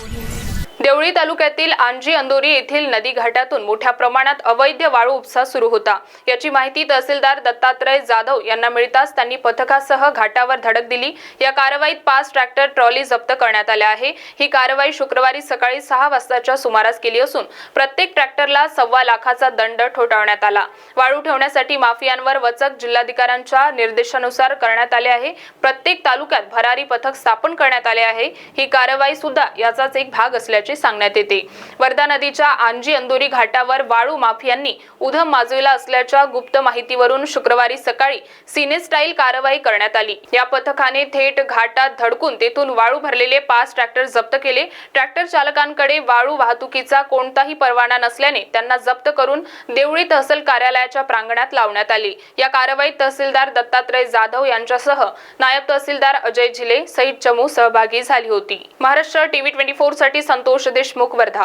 Audio Deoli तालुक्यातील आंजी अंदोरी येथील नदी घाटातून मोठ्या प्रमाणात अवैध वाळू उपसा सुरू होता. याची माहिती तहसीलदार दत्तात्रय जाधव यांना मिळताच त्यांनी पथकासह घाटावर धडक दिली. या कारवाईत पाच ट्रॅक्टर ट्रॉली जप्त करण्यात आल्या आहे. ही कारवाई शुक्रवारी सकाळी सहा वाजताच्या सुमारास केली असून प्रत्येक ट्रॅक्टरला सव्वा लाखाचा दंड ठोठावण्यात आला. वाळू ठेवण्यासाठी माफियांवर वचक जिल्हाधिकाऱ्यांच्या निर्देशानुसार करण्यात आले आहे. प्रत्येक तालुक्यात भरारी पथक स्थापन करण्यात आले आहे. ही कारवाई सुद्धा याचाच एक भाग असल्याचे सांगण्यात येते. वर्धा नदीच्या आंजी अंदोरी घाटावर वाळू माफियांनी उधम माजविला असल्याच्या गुप्त माहितीवरून शुक्रवारी सकाळी सिनेस्टाईल कारवाई करण्यात आली. या पथकाने थेट घाटात धडकून तेथून वाळू भरलेले पाच ट्रॅक्टर जप्त केले. ट्रॅक्टर चालकांकडे वाळू वाहतुकीचा कोणताही परवाना नसल्याने त्यांना जप्त करून देवळी तहसील कार्यालयाच्या प्रांगणात लावण्यात आली. या कारवाईत तहसीलदार दत्तात्रय जाधव यांच्यासह नायब तहसीलदार अजय झिले सहित चमू सहभागी झाली होती. महाराष्ट्र टीव्ही ट्वेंटी फोरसाठी संतोष देशमुख वर्धा.